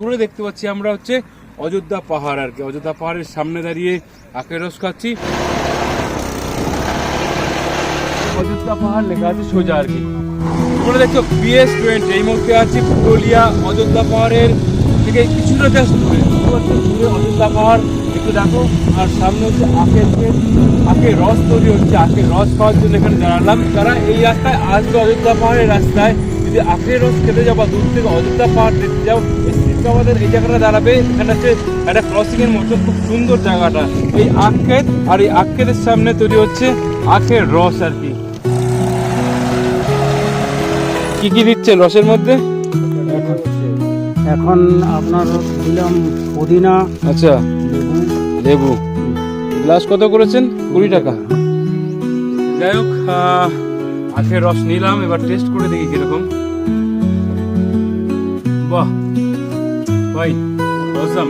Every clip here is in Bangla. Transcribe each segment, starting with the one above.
দূরে দেখতে পাচ্ছি আমরা হচ্ছে অযোধ্যা পাহাড় আর কি। অযোধ্যা পাহাড়ের সামনে দাঁড়িয়ে আখের রস খাচ্ছি। অযোধ্যা পাহাড় লেখা আছে সোজা আর কি। দেখছ বিএস টোয়েন্টি এই মুহূর্তে আছি পুরুলিয়া অযোধ্যা পাহাড়ের থেকে কিছুটা জাস্ট দূরে। দূরে অযোধ্যা পাহাড় একটু দেখো। আর সামনে হচ্ছে আখের আখের রস তৈরি হচ্ছে। আখের রস খাওয়ার জন্য এখানে দাঁড়ালাম। তারা এই রাস্তায় আসবে অযোধ্যা পাহাড়ের রাস্তায়, যদি আখের রস খেতে যাও বা দূর থেকে অযোধ্যা পাহাড় দেখতে যাও আমাদের এই জায়গাটা দাঁড়াবে। এখানে হচ্ছে একটা ক্রসিং এর মতো খুব সুন্দর জায়গাটা। এই আখ ক্ষেত আর এই আখ ক্ষেতের সামনে তৈরি হচ্ছে আখের রস আর কি। কি কি দিচ্ছেন রসের মধ্যে? এখন আপনার দিলাম পুদিনা আচ্ছা। লেবু। লেবু। গ্লাস কত করেছেন? কুড়ি টাকা। যাই হোক আখের রস নিলাম এবার টেস্ট করে দেখি কীরকম। বাহ। ভাই অসাম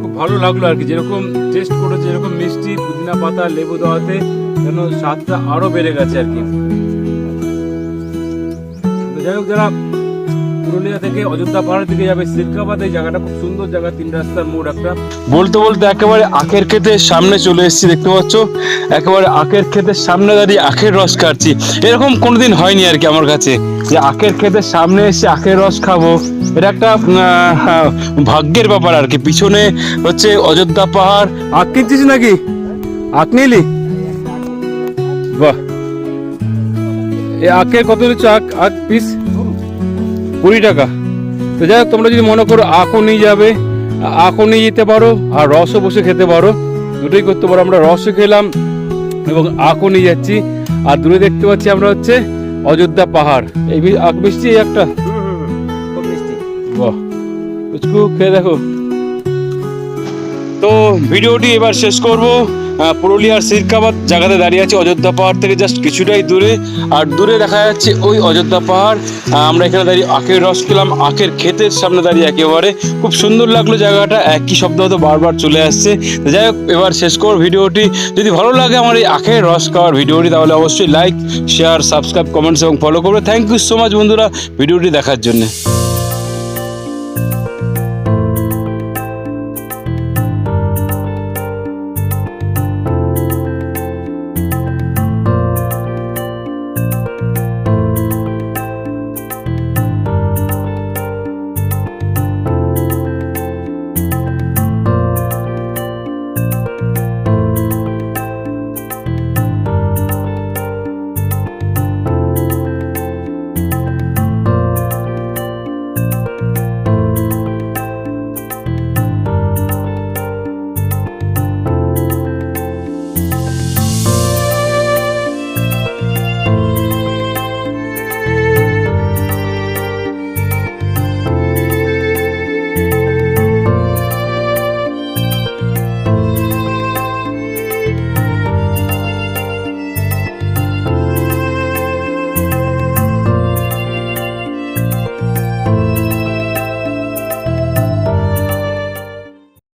খুব ভালো লাগল আর কি। যেরকম টেস্ট করেছে, যেরকম মিষ্টি, পুদিনা পাতা, লেবু দেওয়াতে যেন স্বাদটা আরও বেড়ে গেছে আর কি। যাই হোক, যারা পুরুলিয়া থেকে অযোধ্যা পাহাড় থেকে যাবে সিরকাবাদ এই জায়গাটা খুব সুন্দর জায়গা তিন রাস্তার মোড় একটা। বলতে বলতে একেবারে আখের ক্ষেতের সামনে চলে এসেছি দেখতে পাচ্ছ? একেবারে আখের ক্ষেতের সামনে দাঁড়িয়ে আখের রস খাচ্ছি এরকম কোনোদিন হয়নি আর কি আমার কাছে যে আখের ক্ষেতের সামনে এসে আখের রস খাব। এটা একটা ভাগ্যের ব্যাপার আর কি। পিছনে হচ্ছে অযোধ্যা পাহাড়। আখ কিনছিস নাকি? আখ নিলি? বাহ। এই আখের কত নিচ্ছ আখ আখ পিস কুড়ি টাকা। তো যাই তোমরা যদি মনে করো আখও নিয়ে যাবে আ- আখও নিয়ে যেতে পারো আর রসও বসে খেতে পারো। দুটোই করতে পারো। আমরা রসও খেলাম এবং আখও নিয়ে যাচ্ছি। আর দূরে দেখতে পাচ্ছি আমরা হচ্ছে অযোধ্যা পাহাড়। এই আখ মিষ্টি এই একটা? খেয়ে দেখো। তো ভিডিওটি এবার শেষ করব। পুরুলিয়ার সিরকাবাদ জায়গাতে দাঁড়িয়ে আছে অযোধ্যা পাহাড় থেকে জাস্ট কিছুটাই দূরে। আর দূরে দেখা যাচ্ছে ওই অযোধ্যা পাহাড়। আমরা এখানে দাঁড়িয়ে আখের রস খেলাম, আখের ক্ষেতের সামনে দাঁড়িয়ে একেবারে। খুব সুন্দর লাগল জায়গাটা, একই শব্দ হয়তো বারবার চলে আসছে। যাই হোক, এবার শেষ কর ভিডিওটি। যদি ভালো লাগে আমার এই আখের রস খাওয়ার ভিডিওটি, তাহলে অবশ্যই লাইক শেয়ার সাবস্ক্রাইব কমেন্টস এবং ফলো করবে। থ্যাংক ইউ সো মাচ বন্ধুরা, ভিডিওটি দেখার জন্য।